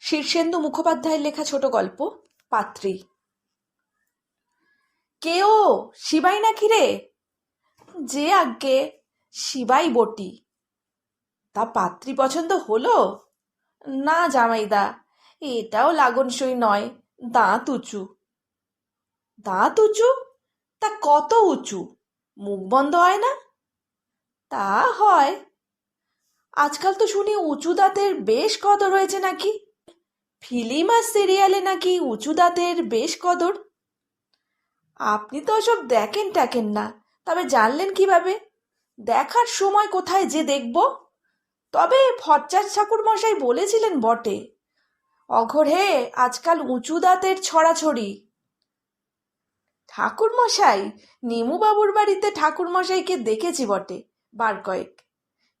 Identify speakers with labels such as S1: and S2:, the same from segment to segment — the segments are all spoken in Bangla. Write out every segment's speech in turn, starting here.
S1: শীর্ষেন্দু মুখোপাধ্যায়ের লেখা ছোট গল্প, পাত্রী। কে ও? শিবাই নাকি রে? যে আজ্ঞে, শিবাই বটি। তা পাত্রী পছন্দ হলো? না জামাইদা, এটাও লাগনসই নয়, দাঁত উঁচু। দাঁত উঁচু? তা কত উঁচু? মুখ বন্ধ হয় না? তা হয়। আজকাল তো শুনি উঁচু দাঁতের বেশ কদর হয়েছে নাকি? ফিল্ম আর সিরিয়ালে নাকি উঁচু দাঁতের বেশ কদর? আপনি তো ওসব দেখেন টাকেন না, তবে জানলেন কীভাবে? দেখার সময় কোথায় যে দেখব? তবে ফচ্চার ঠাকুর মশাই বলেছিলেন বটে। অঘর আজকাল উঁচু দাঁতের ছড়াছড়ি। ঠাকুর মশাই, নিমু বাবুর বাড়িতে ঠাকুর মশাইকে দেখেছি বটে, বার কয়েক।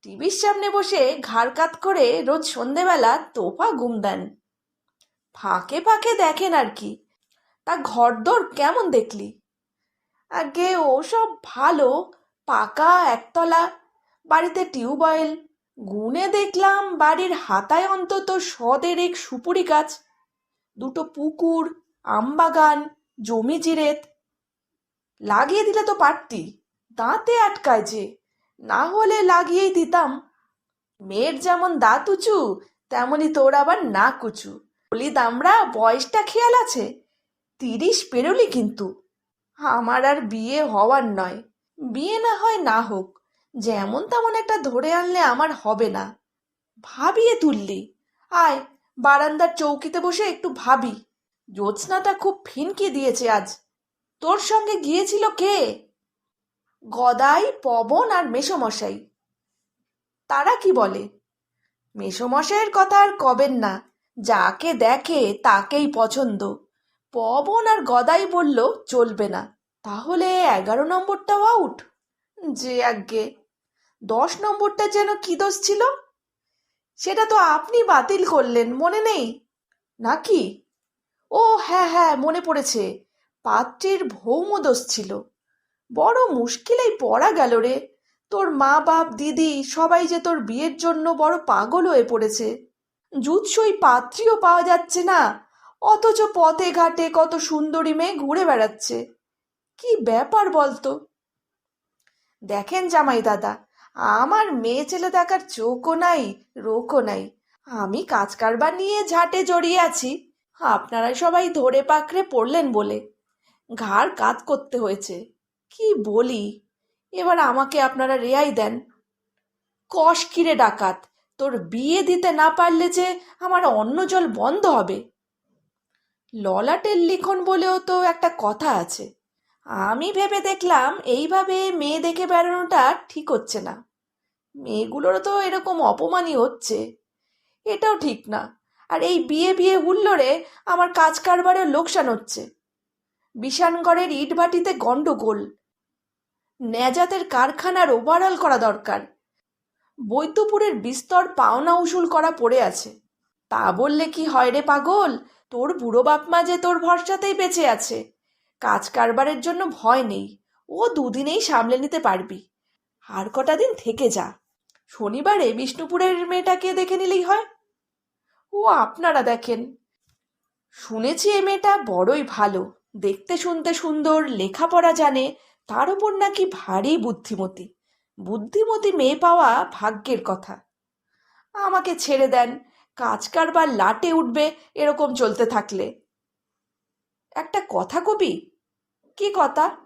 S1: টিভির সামনে বসে ঘাড় কাত করে রোজ সন্ধেবেলা তোপা ঘুম দেন। ফাঁকে ফাঁকে দেখেন আর কি। তা ঘরদোর কেমন দেখলি? আগে ওসব ভালো, পাকা একতলা, বাড়িতে টিউবওয়েল। গুনে দেখলাম বাড়ির হাতায় অন্তত সদেরেক সুপুরি গাছ। দুটো পুকুর, আমবাগান, জমি জিরেত। লাগিয়ে দিলে তো পারতি, দাঁতে আটকায় যে, না হলে লাগিয়েই দিতাম। মেয়ের যেমন দাঁত উঁচু, তেমনি তোর আবার নাক উঁচু। বলি দামরা বয়সটা খেয়াল আছে। তিরিশ পেরোলি কিন্তু। আমার আর বিয়ে হওয়ার নয়। বিয়ে না হয় না হোক, যেমন তেমন একটা ধরে আনলে আমার হবে না। ভাবিয়ে তুললি। আয়, বারান্দার চৌকিতে বসে একটু ভাবি। জ্যোৎস্নাটা খুব ফিনকি দিয়েছে আজ। তোর সঙ্গে গিয়েছিল কে? গদাই, পবন আর মেসমশাই। তারা কি বলে? মেসমশাইয়ের কথা আর কবেন না। যাকে দেখে তাকেই পছন্দ। পবন আর গদাই বলল, চলবে না। তাহলে এগারো নম্বরটাও আউট যে আজ্ঞে, দশ নম্বরটা যেন কি দোষ ছিল? সেটা তো আপনি বাতিল করলেন, মনে নেই? নাকি? ও হ্যাঁ হ্যাঁ মনে পড়েছে। পাত্রীর ভৌম দোষ ছিল। বড় মুশকিলেই পড়া গেল রে। তোর মা বাপ দিদি, সবাই যে তোর বিয়ের জন্য বড় পাগল হয়ে পড়েছে। জুৎসই পাত্রীও পাওয়া যাচ্ছে না। অথচ পথে ঘাটে কত সুন্দরী মেয়ে ঘুরে বেড়াচ্ছে। কি ব্যাপার বলতো? দেখেন জামাই দাদা, আমার মেয়ে ছেলে দেখার চোখও নাই, রোখও নাই। আমি কাজ কারবার নিয়ে ঝাঁটে জড়িয়ে আছি। আপনারা সবাই ধরে পাকড়ে পড়লেন বলে। ঘাড় কাত করতে হয়েছে। কি বলি? এবার আমাকে আপনারা রেয়াই দেন। কষ কিরে ডাকাত তোর বিয়ে দিতে না পারলে যে আমার অন্ন জল বন্ধ হবে। ললাটের লিখন বলেও তো একটা কথা আছে। আমি ভেবে দেখলাম এইভাবে মেয়ে দেখে বেড়ানোটা ঠিক হচ্ছে না। মেয়েগুলোরও তো এরকম অপমানই হচ্ছে। এটাও ঠিক না। আর এই বিয়ে বিয়ে হুল্লোড়ে আমার কাজ কারবারেও লোকসান হচ্ছে। বিশানগড়ের ইটভাটিতে গন্ডগোল ন্যাজাতের কারখানার ওভারঅল করা দরকার। বৈদ্যপুরের বিস্তর পাওনা উসুল করা পড়ে আছে। তা বললে কি হয় রে পাগল? তোর বুড়ো বাপমা যে তোর ভরসাতেই বেঁচে আছে। কাজ কারবারের জন্য ভয় নেই। ও দুদিনেই সামলে নিতে পারবি। আর কটা দিন থেকে যা। শনিবারে বিষ্ণুপুরের মেয়েটাকে দেখে নিলেই হয়। ও আপনারা দেখেন। শুনেছি এই মেয়েটা বড়ই ভালো। দেখতে শুনতে সুন্দর, লেখাপড়া জানে। তার উপর নাকি ভারী বুদ্ধিমতী। বুদ্ধিমতী মেয়ে পাওয়া ভাগ্যের কথা। আমাকে ছেড়ে দেন, কাজ কারবার লাটে উঠবে এরকম চলতে থাকলে। একটা কথা কবি? কি কথা?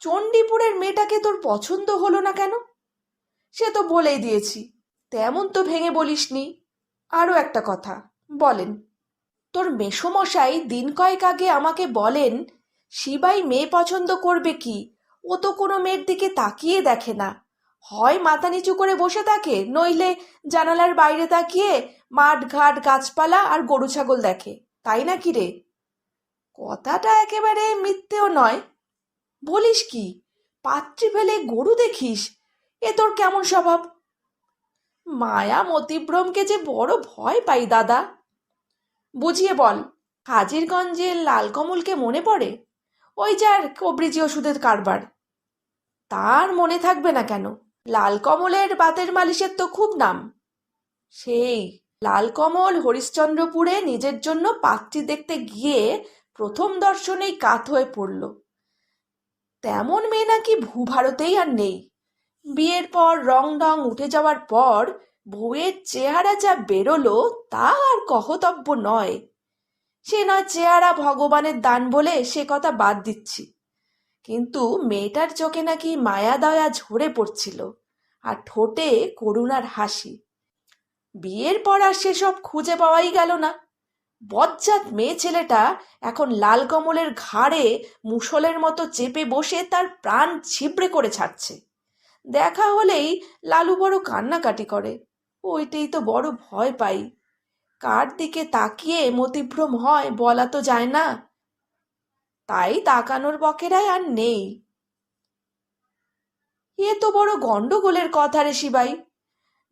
S1: চণ্ডীপুরের মেয়েটাকে তোর পছন্দ হলো না কেন? সে তো বলেই দিয়েছি, তেমন তো ভেঙে বলিসনি। আরও একটা কথা, বলেন, তোর মেসমশাই দিন কয়েক আগে আমাকে বলেন, শিবাই মেয়ে পছন্দ করবে কি? ও তো কোনো মেয়ের দিকে তাকিয়ে দেখে না। হয় মাথা নিচু করে বসে থাকে, নইলে জানালার বাইরে তাকিয়ে মাঠ, ঘাট, গাছপালা আর গরু ছাগল দেখে। তাই না কি রে? কথাটা একেবারে মিথ্যেও নয়। বলিস কি? পাত্রী ফেলে গরু দেখিস? এ তোর কেমন স্বভাব? মায়া মতিভ্রমকে যে বড় ভয় পাই, দাদা। বুঝিয়ে বল হাজিরগঞ্জের লালকমলকে মনে পড়ে? ওই যার কবরিজি ওষুধের কারবার। তার মনে থাকবে না কেন? লালকমলের বাতের মালিশের তো খুব নাম। সেই লালকমল হরিশ্চন্দ্রপুরে নিজের জন্য পাত্রী দেখতে গিয়ে প্রথম দর্শনেই কাত হয়ে পড়ল। তেমন মেয়ে নাকি ভূভারতেই আর নেই। বিয়ের পর রং ডং উঠে যাওয়ার পর বউয়ের চেহারা যা বেরোলো তা আর কহতব্য নয়। সে নয় চেহারা ভগবানের দান বলে সে কথা বাদ দিচ্ছি। কিন্তু মেয়েটার চোখে নাকি মায়া দয়া ঝরে পড়ছিল আর ঠোঁটে করুণার হাসি। বিয়ের পর আর সেসব খুঁজে পাওয়াই গেল না। বজ্জাত মেয়ে ছেলেটা এখন লাল কমলের ঘাড়ে মুসলের মতো চেপে বসে তার প্রাণ ছিবড়ে করে ছাড়ছে। দেখা হলেই লালু বড় কান্নাকাটি করে। ওইটাই তো বড় ভয় পাই। কার দিকে তাকিয়ে মতিভ্রম হয় বলা তো যায় না। তাই তাকানোর বকেরাই আর নেই। এ তো বড় গন্ডগোলের কথা রে শিবাই।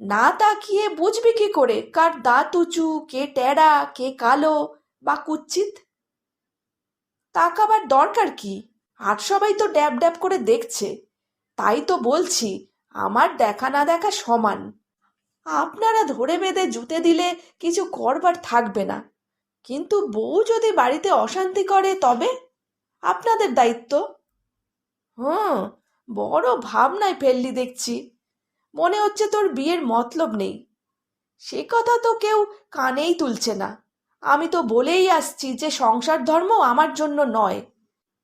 S1: না তাকিয়ে বুঝবি কি করে? কার দাঁত উঁচু, কে টেরা কে কালো বা কুচ্ছিত? তাকাবার দরকার কি? আর সবাই তো ড্যাব ড্যাব করে দেখছে। তাই তো বলছি, আমার দেখা না দেখা সমান। আপনারা ধরে বেঁধে জুতে দিলে কিছু করবার থাকবে না। কিন্তু বউ যদি বাড়িতে অশান্তি করে তবে? আপনাদের দায়িত্ব? হুম, বড় ভাবনায় ফেললি দেখছি। মনে হচ্ছে তোর বিয়ের মতলব নেই। সে কথা তো কেউ কানেই তুলছে না। আমি তো বলেই আসছি যে সংসার ধর্ম আমার জন্য নয়।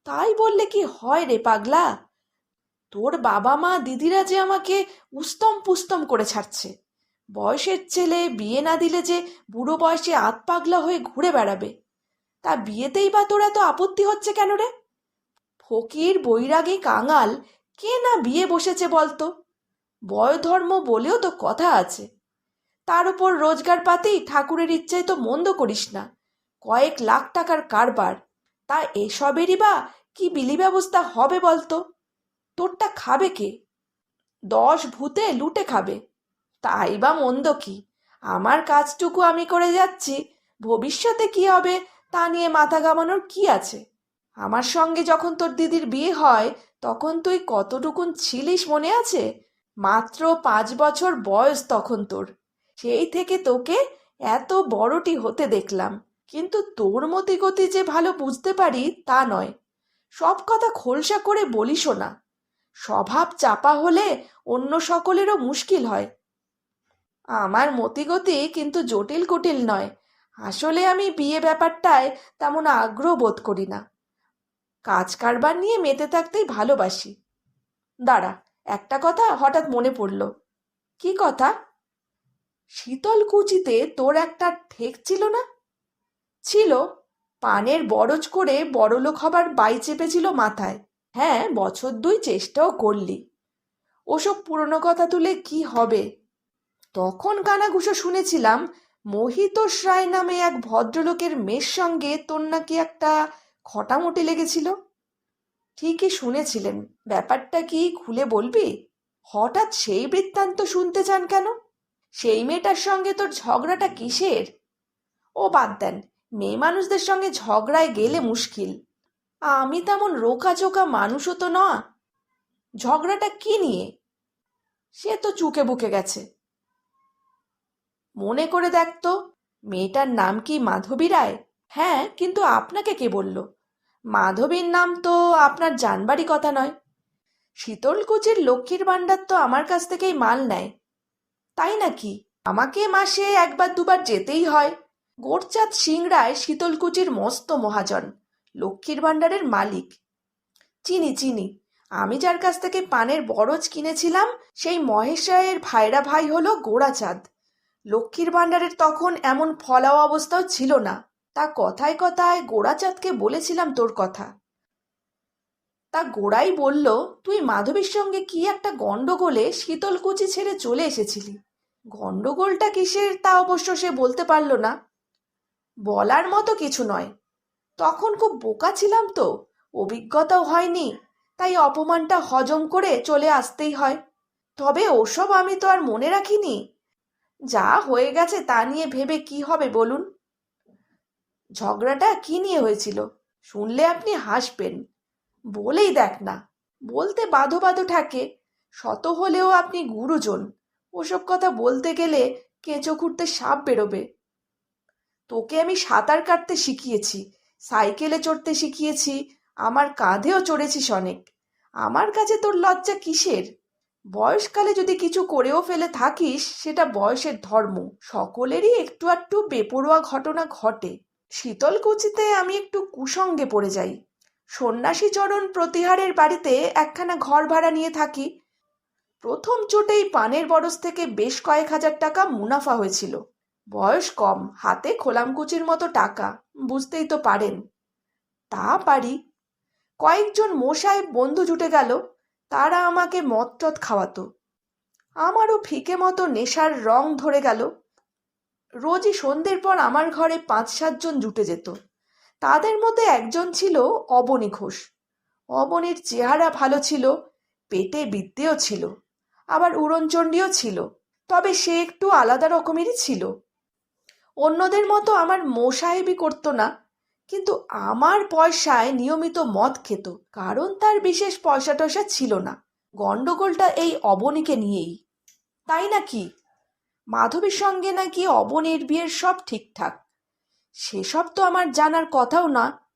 S1: তাই বললে কি হয় রে পাগলা? তোর বাবা মা, দিদিরা যে আমাকে উস্তম পুস্তম করে ছাড়ছে। বয়সের ছেলে বিয়ে না দিলে যে বুড়ো বয়সে আত পাগলা হয়ে ঘুরে বেড়াবে। তা বিয়েতেই বা তোর এত আপত্তি হচ্ছে কেন রে? ফকির বৈরাগী কাঙাল কে না বিয়ে বসেছে বলতো? বয়ধর্ম বলেও তো কথা আছে। তার উপর রোজগার পাতি ঠাকুরের ইচ্ছায় তো মন্দ করিস না। কয়েক লাখ টাকার কারবার। তা এসবেরই বা কি বিলি ব্যবস্থা হবে বলতো? তোরটা খাবে কে? দশ ভূতে লুটে খাবে। তাই বা মন্দ কি? আমার কাজটুকু আমি করে যাচ্ছি। ভবিষ্যতে কি হবে? তা নিয়ে মাথা ঘামানোর কি আছে? আমার সঙ্গে যখন তোর দিদির বিয়ে হয়, তখন তুই কতটুকুন ছিলিস মনে আছে? মাত্র পাঁচ বছর বয়স তখন তোর। সেই থেকে তোকে এত বড়টি হতে দেখলাম। কিন্তু তোর মতি গতি যে ভালো বুঝতে পারি তা নয়। সব কথা খোলসা করে বলিসও না। স্বভাব চাপা হলে অন্য সকলেরও মুশকিল হয়। আমার মতিগতি কিন্তু জটিল কুটিল নয়। আসলে আমি বিয়ে ব্যাপারটায় তেমন আগ্রহ বোধ করি না। কাজ কারবার নিয়ে মেতে থাকতেই ভালোবাসি। দাঁড়া, একটা কথা হঠাৎ মনে পড়ল। কি কথা? শীতল কুচিতে তোর একটা ঠেক ছিল না? ছিল, পানের বরজ করে বড়লোক হবার বাই চেপেছিল মাথায়। হ্যাঁ বছর দুই চেষ্টাও করলি। ওসব পুরনো কথা তুলে কি হবে? তখন কানাঘুষো শুনেছিলাম মোহিতোষ রায় নামে এক ভদ্রলোকের মেয়ের সঙ্গে তোর নাকি একটা খটামুটি লেগেছিল? ঠিকই শুনেছিলেন। ব্যাপারটা কি খুলে বলবি? হঠাৎ সেই বৃত্তান্ত শুনতে চান কেন? সেই মেয়েটার সঙ্গে তোর ঝগড়াটা কিসের? ও বাদ দেন, মেয়ে মানুষদের সঙ্গে ঝগড়ায় গেলে মুশকিল। আমি তেমন রোকাচোকা মানুষও তো না ঝগড়াটা কি নিয়ে? সে তো চুকে বুকে গেছে। মনে করে দেখ তো, মেয়েটার নাম কি মাধবী রায়? হ্যাঁ কিন্তু আপনাকে কে বলল? মাধবীর নাম তো আপনার জানবারই কথা নয়। শীতলকুচির লক্ষ্মীর ভাণ্ডার তো আমার কাছ থেকেই মাল নেয়। তাই নাকি? আমাকে মাসে একবার দুবার যেতেই হয়। গোরচাঁদ সিংড়ায় শীতলকুচির মস্ত মহাজন, লক্ষ্মীর ভাণ্ডারের মালিক। চিনি চিনি, আমি যার কাছ থেকে পানের বরজ কিনেছিলাম, সেই মহেশ রায়ের ভাইরা ভাই হলো গোড়াচাঁদ লক্ষ্মীর ভাণ্ডারের তখন এমন ফলাও অবস্থাও ছিল না। তা কথায় কথায় গোড়াচাঁদকে বলেছিলাম তোর কথা। তা গোড়াই বলল, তুই মাধবীর সঙ্গে কি একটা গন্ডগোলে শীতলকুচি ছেড়ে চলে এসেছিলি? গন্ডগোলটা কিসের তা অবশ্য সে বলতে পারল না। বলার মতো কিছু নয়। তখন খুব বোকা ছিলাম তো, অভিজ্ঞতাও হয়নি, তাই অপমানটা হজম করে চলে আসতেই হয়। তবে ওসব আমি তো আর মনে রাখিনি। যা হয়ে গেছে তা নিয়ে ভেবে কি হবে বলুন? ঝগড়াটা কি নিয়ে হয়েছিল? শুনলে আপনি হাসবেন। বলেই দেখ না। বলতে বাধো বাধো ঠাকে। শত হলেও আপনি গুরুজন। ওসব কথা বলতে গেলে কেঁচো খুঁড়তে সাপ বেরোবে। তোকে আমি সাঁতার কাটতে শিখিয়েছি, সাইকেলে চড়তে শিখিয়েছি, আমার কাঁধেও চড়েছিস অনেক। আমার কাছে তোর লজ্জা কিসের? বয়সকালে যদি কিছু করেও ফেলে থাকিস, সেটা বয়সের ধর্ম। সকলেরই একটু একটু বেপরোয়া ঘটনা ঘটে। শীতলকুচিতে আমি একটু কুসঙ্গে পড়ে যাই। সন্ন্যাসী চরণ প্রতিহারের বাড়িতে একখানা ঘর ভাড়া নিয়ে থাকি। প্রথম চোটেই পানের বরস থেকে বেশ কয়েক হাজার টাকা মুনাফা হয়েছিল। বয়স কম, হাতে খোলামকুচির মতো টাকা, বুঝতেই তো পারেন। তা পারি। কয়েকজন মশায় বন্ধু জুটে গেল। তারা আমাকে মদ টদ খাওয়াতো। আমারও ফিকে মতো নেশার রং ধরে গেল। রোজই সন্ধ্যের পর আমার ঘরে পাঁচ সাতজন জুটে যেত। তাদের মধ্যে একজন ছিল অবনী ঘোষ। অবনীর চেহারা ভালো ছিল, পেটে বিদ্যেও ছিল, আবার উড়নচণ্ডীও ছিল, তবে সে একটু আলাদা রকমেরই ছিল। অন্যদের মতো আমার মোসাহেবি করতো না কিন্তু আমার পয়সায় নিয়মিত মদ খেত, কারণ তার বিশেষ পয়সা টয়সা ছিল না। গন্ডগোলটা এই অবনীকে নিয়েই। তাই নাকি? মাধবীর সঙ্গে নাকি অবনীর বিয়ের সব ঠিকঠাক। সেসব তো আমার জানার কথাও না।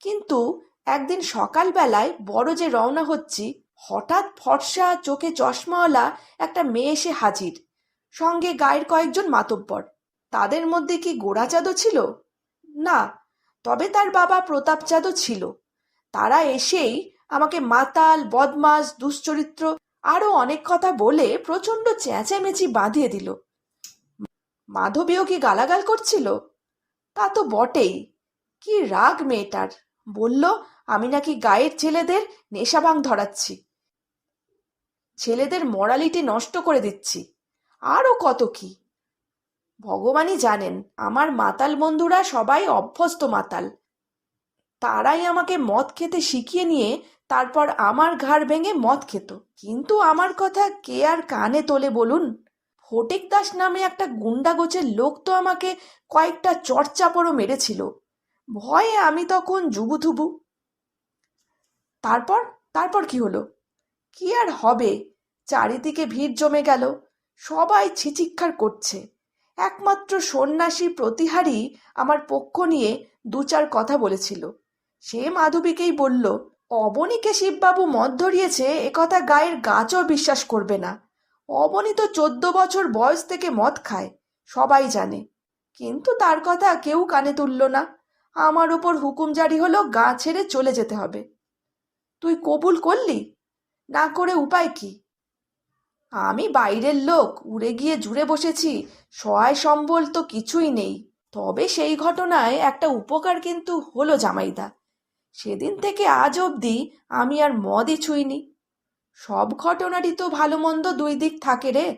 S1: কিন্তু একদিন সকালবেলায় বড় যে রওনা হচ্ছি, হঠাৎ ফর্সা চোখে চশমাওয়ালা একটা মেয়ে এসে হাজির। সঙ্গে গায়ের কয়েকজন মাতব্বর। তাদের মধ্যে কি গোড়াচাঁদও ছিল? না তবে তার বাবা প্রতাপচাঁদও ছিল। তারা এসেই আমাকে মাতাল বদমাস দুশ্চরিত্র, আরও অনেক কথা বলে প্রচণ্ড চেঁচামেচি বাঁধিয়ে দিল। মাধবীও কি গালাগাল করছিল? তা তো বটেই। কি রাগ মেয়েটার। বলল, আমি নাকি গায়ের ছেলেদের নেশাভাং ধরাচ্ছি। ছেলেদের মরালিটি নষ্ট করে দিচ্ছি। আরও কত কি? ভগবানই জানেন, আমার মাতাল বন্ধুরা সবাই অভ্যস্ত মাতাল। তারাই আমাকে মদ খেতে শিখিয়ে নিয়ে তারপর আমার ঘাড় ভেঙে মদ খেত। কিন্তু আমার কথা কে আর কানে তোলে বলুন? ফটিক দাস নামে একটা গুন্ডা গোছের লোক তো আমাকে কয়েকটা চড়চাপড়ও মেরেছিল। ভয়ে আমি তখন জুবুথুবু তারপর? তারপর কি হলো? কি আর হবে? চারিদিকে ভিড় জমে গেল। সবাই ছিচিক্ষার করছে। একমাত্র সন্ন্যাসী প্রতিহারী আমার পক্ষ নিয়ে দু চার কথা বলেছিল। সে মাধবীকেই বলল, অবনীকে শিববাবু মদ ধরিয়েছে একথা গায়ের গাছও বিশ্বাস করবে না। অবনী তো চোদ্দ বছর বয়স থেকে মদ খায়, সবাই জানে। কিন্তু তার কথা কেউ কানে তুলল না। আমার ওপর হুকুম জারি হলো গা ছেড়ে চলে যেতে হবে। তুই কবুল করলি? না করে উপায় কি? আমি বাইরের লোক, উড়ে গিয়ে জুড়ে বসেছি। সহায় সম্বল তো কিছুই নেই। তবে সেই ঘটনায় একটা উপকার কিন্তু হলো জামাইদা। সেদিন থেকে আজ অবধি আমি আর মদই ছুঁইনি। সব ঘটনারই তো ভালো মন্দ দুই দিক থাকে রে।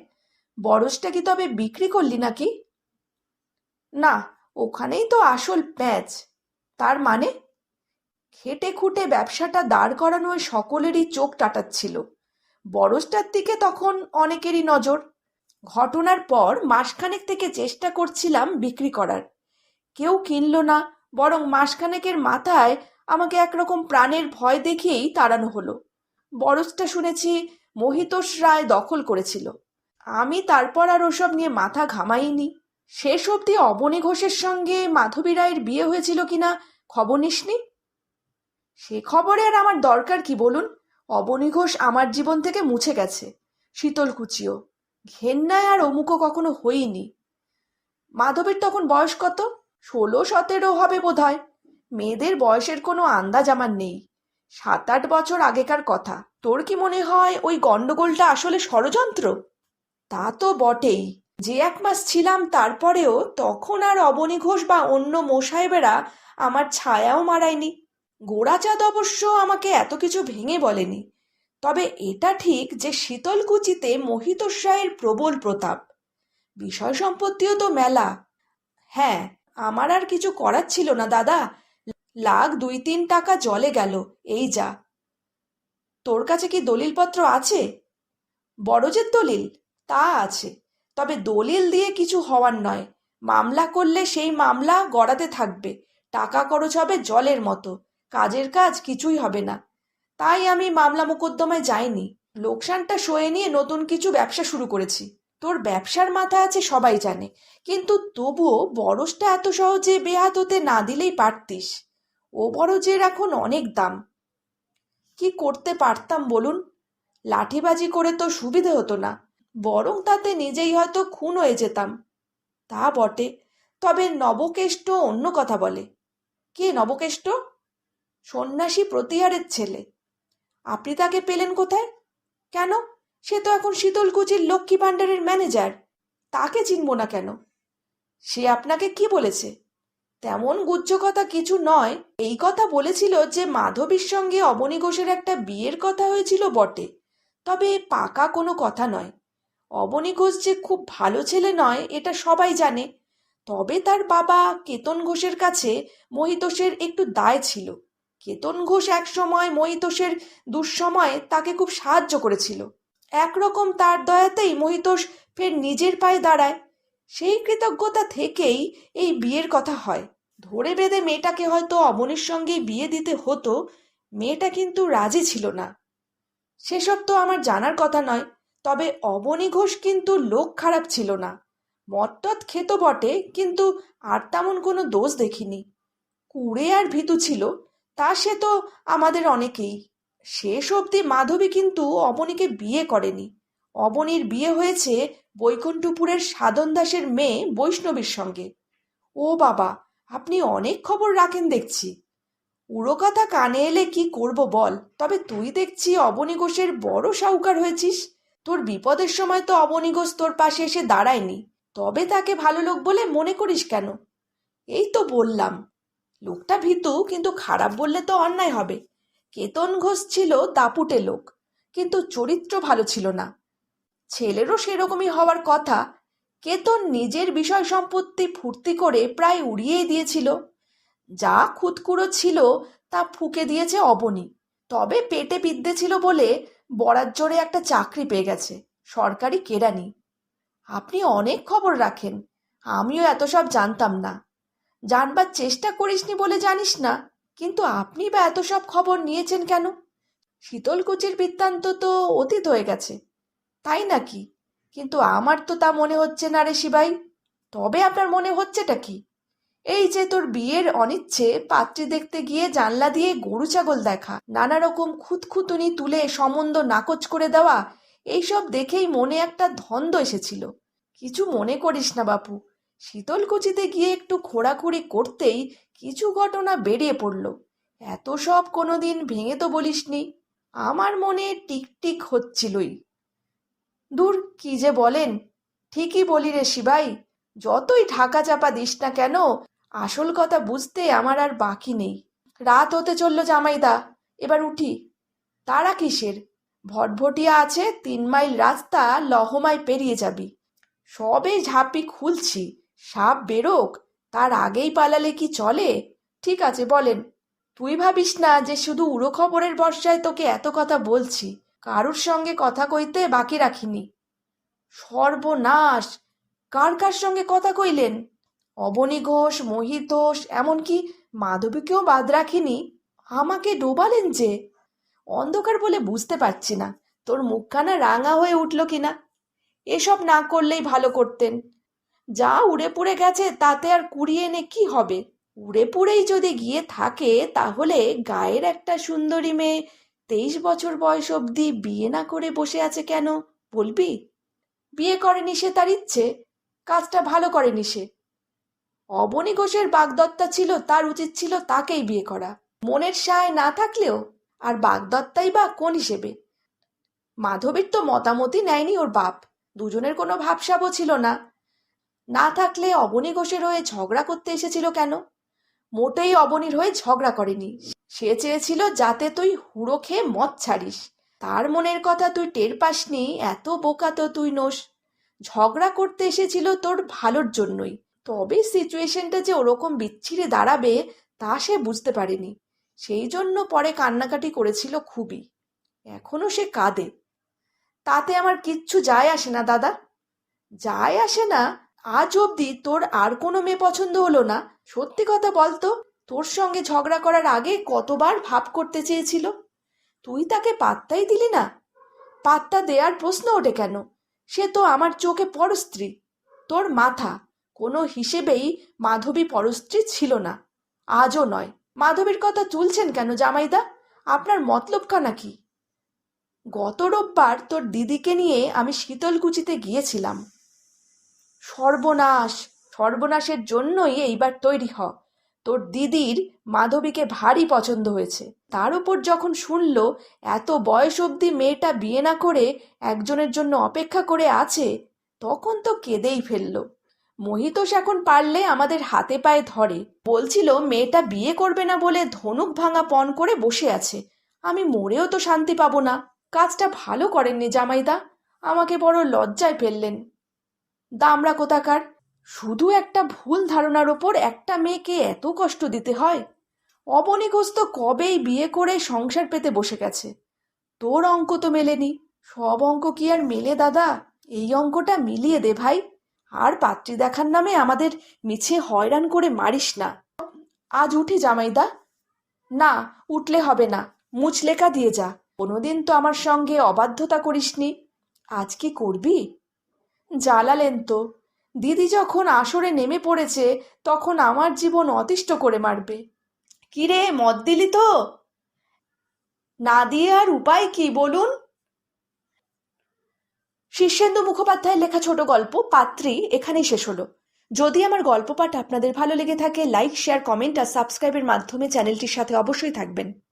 S1: বরসটা কি তবে বিক্রি করলি নাকি? না, ওখানেই তো আসল প্যাঁচ। তার মানে? খেটে খুঁটে ব্যবসাটা দাঁড় করানো সকলেরই চোখ টাটাচ্ছিল। বরসটার দিকে তখন অনেকেরই নজর। ঘটনার পর মাসখানেক থেকে চেষ্টা করছিলাম বিক্রি করার। কেউ কিনল না, বরং মাসখানেকের মাথায় আমাকে একরকম প্রাণের ভয় দেখিয়েই তাড়ানো হলো। বরসটা শুনেছি মহিতোষ রায় দখল করেছিল। আমি তারপর আর ওসব নিয়ে মাথা ঘামাইনি। শেষ অবধি অবনী ঘোষের সঙ্গে মাধবী রায়ের বিয়ে হয়েছিল কিনা খবর নিসনি? সে খবরে আর আমার দরকার কি বলুন? অবনী ঘোষ আমার জীবন থেকে মুছে গেছে শীতলকুচিও ঘেন্নায় আর অমুকও কখনো হইনি। মাধবীর তখন বয়স কত? ষোলো, সতেরো হবে বোধ হয় মেয়েদের বয়সের কোনো আন্দাজ আমার নেই। সাত আট বছর আগেকার কথা। তোর কি মনে হয় ওই গন্ডগোলটা আসলে ষড়যন্ত্র? তা তো বটেই। যে এক মাস ছিলাম তারপরেও তখন আর অবনী ঘোষ বা অন্য মোসাহেবেরা আমার ছায়াও মারায়নি। গোড়াচাঁদ অবশ্য আমাকে এত কিছু ভেঙে বলেনি। তবে এটা ঠিক যে শীতলকুচিতে মহিতোষ রায়ের প্রবল প্রতাপ। বিষয় সম্পত্তিও তো মেলা। হ্যাঁ আমার আর কিছু করার ছিল না, দাদা। লাখ দুই তিন টাকা জলে গেল, এই যা। তোর কাছে কি দলিলপত্র আছে? বড়জের দলিল? তা আছে। তবে দলিল দিয়ে কিছু হওয়ার নয়। মামলা করলে সেই মামলা গড়াতে থাকবে। টাকা খরচ হবে জলের মতো। কাজের কাজ কিছুই হবে না। তাই আমি মামলা মোকদ্দমায় যাইনি। লোকসানটা সয়ে নিয়ে নতুন কিছু ব্যবসা শুরু করেছি। তোর ব্যবসার মাথা আছে সবাই জানে। কিন্তু তবুও বরসটা এত সহজে বেহাত হতে না দিলেই পারতিস। ও বরজের এখন অনেক দাম। কি করতে পারতাম বলুন? লাঠিবাজি করে তো সুবিধে হতো না। বরং তাতে নিজেই হয়তো খুন হয়ে যেতাম। তা বটে। তবে নবকেষ্ট অন্য কথা বলে। কে নবকেষ্ট? সন্ন্যাসী প্রতিহারের ছেলে। আপনি তাকে পেলেন কোথায়? কেন? সে তো এখন শীতলকুচির লক্ষ্মী ভাণ্ডারের ম্যানেজার। তাকে চিনব না কেন? সে আপনাকে কি বলেছে? তেমন গুজ্জ কথা কিছু নয়। এই কথা বলেছিল যে মাধবীর সঙ্গে অবনী ঘোষের একটা বিয়ের কথা হয়েছিল বটে। তবে পাকা কোনো কথা নয়। অবনী ঘোষ যে খুব ভালো ছেলে নয়, এটা সবাই জানে। তবে তার বাবা কেতন ঘোষের কাছে মহিতোষের একটু দায় ছিল। কেতন ঘোষ একসময় মহিতোষের দুঃসময়ে তাকে খুব সাহায্য করেছিল। একরকম তার দয়াতেই মহিতোষ ফের নিজের পায়ে দাঁড়ায়। সেই কৃতজ্ঞতা থেকেই এই বিয়ের কথা হয়। ধরে বেঁধে মেয়েটাকে হয়তো অবনীর সঙ্গেই বিয়ে দিতে হতো, মেয়েটা কিন্তু রাজি ছিল না। সেসব তো আমার জানার কথা নয়, তবে অবনী ঘোষ কিন্তু লোক খারাপ ছিল না। মত্তত খেত বটে, কিন্তু আর তেমন কোনো দোষ দেখিনি। কুড়ে আর ভীতু ছিল তা সে তো আমাদের অনেকেই। শেষ অবধি মাধবী কিন্তু অবনীকে বিয়ে করেনি। অবনীর বিয়ে হয়েছে বৈকুণ্ঠপুরের সাধন দাসের মেয়ে বৈষ্ণবীর সঙ্গে। ও বাবা, আপনি অনেক খবর রাখেন দেখছি। উড়ো কথা কানে এলে কি করব বল, তবে তুই দেখছি অবনী ঘোষের বড় সাউকার হয়েছিস। তোর বিপদের সময় তো অবনী ঘোষ তোর পাশে এসে দাঁড়ায়নি। তবে তাকে ভালো লোক বলে মনে করিস কেন? এই তো বললাম। লোকটা ভীতু, কিন্তু খারাপ বললে তো অন্যায় হবে। কেতন ঘোষ ছিল দাপুটে লোক, কিন্তু চরিত্র ভালো ছিল না। ছেলেরও সেরকমই হওয়ার কথা। কেতন নিজের বিষয় সম্পত্তি ফুর্তি করে প্রায় উড়িয়েই দিয়েছিল। যা খুদকুড়ো ছিল তা ফুকে দিয়েছে অবনী। তবে পেটে বিদ্যে ছিল বলে বরাত জোরে একটা চাকরি পেয়ে গেছে, সরকারি কেরানি। আপনি অনেক খবর রাখেন, আমিও এত সব জানতাম না। জানবার চেষ্টা করিসনি বলে জানিস না, কিন্তু আপনি বা এত সব খবর নিয়েছেন কেন? শীতলকুচির বৃত্তান্ত তো অতীত হয়ে গেছে, তাই নাকি? কিন্তু আমার তো তা মনে হচ্ছে না রে শিবাই, তবে আপনার মনে হচ্ছেটা কি? এই যে তোর বিয়ের অনিচ্ছে, পাত্রী দেখতে গিয়ে জানলা দিয়ে গরু ছাগল দেখা নানা রকম খুঁতখুতুনি তুলে সম্বন্ধ নাকচ করে দেওয়া, এইসব দেখেই মনে একটা ধন্দ এসেছিল। কিছু মনে করিস না বাপু শীতলকুচিতে গিয়ে একটু খোঁড়াখুড়ি করতেই কিছু ঘটনা বেরিয়ে পড়ল। এত সব কোনোদিন ভেঙে তো বলিসনি, আমার মনে টিকটিক হচ্ছিলই। দূর কি যে বলেন, ঠিকই বলি রে শিবাই, যতই ঢাকা চাপা দিস না কেন, আসল কথা বুঝতে আমার আর বাকি নেই। রাত হতে চলল জামাইদা, এবার উঠি। তারা কিসের? ভটভটিয়া আছে, তিন মাইল রাস্তা লহমায় পেরিয়ে যাবি। সবে ঝাঁপি খুলছি সাপ বেরোক, তার আগেই পালালে কি চলে? ঠিক আছে, বলেন। তুই ভাবিস না যে শুধু উড়ো খবরের বর্ষায় তোকে এত কথা বলছি? কারুর সঙ্গে কথা কইতে বাকি রাখিনি। সর্বনাশ! কার কার সঙ্গে কথা কইলেন? অবনী ঘোষ, মোহিত ঘোষ, এমনকি মাধবীকেও বাদ রাখিনি? আমাকে ডোবালেন যে? অন্ধকার বলে বুঝতে পারছি না, তোর মুখখানা রাঙা হয়ে উঠল কিনা? এসব না করলেই ভালো করতেন। যা উড়ে পুড়ে গেছে তাতে আর কুড়িয়ে এনে কি হবে? উড়ে পুড়েই যদি গিয়ে থাকে তাহলে গায়ের একটা সুন্দরী মেয়ে তেইশ বছর বয়স অবধি বিয়ে না করে বসে আছে কেন? বলবি? বিয়ে করেনি সে তার ইচ্ছে। কাজটা ভালো করেনি সে। অবনী ঘোষের বাগদত্তা ছিল, তার উচিত ছিল তাকেই বিয়ে করা। মনের সায় না থাকলেও, আর বাগদত্তাই বা কোন হিসেবে? মাধবীর তো মতামতই নেয়নি ওর বাপ। দুজনের কোনো ভাবসাবও ছিল না। না থাকলে অবনী ঘোষের হয়ে ঝগড়া করতে এসেছিল কেন? মোটেই অবনীর হয়ে ঝগড়া করেনি। সে চেয়েছিল যাতে তুই হুড়ো খেয়ে মদ ছাড়িস। তার মনের কথা তুই টের পাসনি, এত বোকা তো তুই নোস। ঝগড়া করতে এসেছিল তোর ভালোর জন্যই। তবে সিচুয়েশনটা যে ওরকম বিচ্ছিরে দাঁড়াবে, তা সে বুঝতে পারেনি। সেই জন্য পরে কান্নাকাটি করেছিল খুবই। এখনও সে কাঁদে। তাতে আমার কিচ্ছু যায় আসে না, দাদা। যায় আসে না আজ অবধি তোর আর কোনো মেয়ে পছন্দ হলো না। সত্যি কথা বলতো তোর সঙ্গে ঝগড়া করার আগে কতবার ভাব করতে চেয়েছিল? তুই তাকে পাত্তাই দিলি না? পাত্তা দেওয়ার প্রশ্ন ওঠে কেন? সে তো আমার চোখে পরস্ত্রী। তোর মাথা, কোনো হিসেবেই মাধবী পরস্ত্রী ছিল না। আজও নয়। মাধবীর কথা তুলছেন কেন জামাইদা? আপনার মতলবকা নাকি গত রোববার তোর দিদিকে নিয়ে আমি শীতলকুচিতে গিয়েছিলাম। সর্বনাশ, সর্বনাশের জন্যই এইবার তৈরি হ। তোর দিদির মাধবীকে ভারী পছন্দ হয়েছে। তার উপর যখন শুনল এত বয়স অবধি মেয়েটা বিয়ে না করে একজনের জন্য অপেক্ষা করে আছে, তখন তো কেঁদেই ফেলল। মহিতোষ এখন পারলে আমাদের হাতে পায়ে ধরে। বলছিল, মেয়েটা বিয়ে করবে না বলে ধনুক ভাঙা পণ করে বসে আছে। আমি মরেও তো শান্তি পাবো না। কাজটা ভালো করেননি জামাইদা। আমাকে বড় লজ্জায় ফেললেন। দামরা কোথাকার? শুধু একটা ভুল ধারণার ওপর একটা মেয়েকে এত কষ্ট দিতে হয়? অবনী ঘোষ তো কবেই বিয়ে করে সংসার পেতে বসে গেছে? তোর অঙ্ক তো মেলেনি। সব অঙ্ক কি আর মেলে, দাদা? এই অঙ্কটা মিলিয়ে দে ভাই। আর পাত্রী দেখার নামে আমাদের মিছে হয়রান করে মারিস না। আজ উঠি জামাইদা। না, উঠলে হবে না। মুচলেকা দিয়ে যা। কোনোদিন তো আমার সঙ্গে অবাধ্যতা করিসনি। আজ কি করবি? জ্বালালেন তো। দিদি যখন আসরে নেমে পড়েছে, তখন আমার জীবন অতিষ্ঠ করে মারবে। কিরে, মদ দিলি তো? না দিয়ে আর উপায় কি বলুন? শীর্ষেন্দু মুখোপাধ্যায়ের লেখা ছোট গল্প, পাত্রী, এখানেই শেষ হলো। যদি আমার গল্প পাঠ আপনাদের ভালো লেগে থাকে লাইক শেয়ার কমেন্ট আর সাবস্ক্রাইবের মাধ্যমে চ্যানেলটির সাথে অবশ্যই থাকবেন।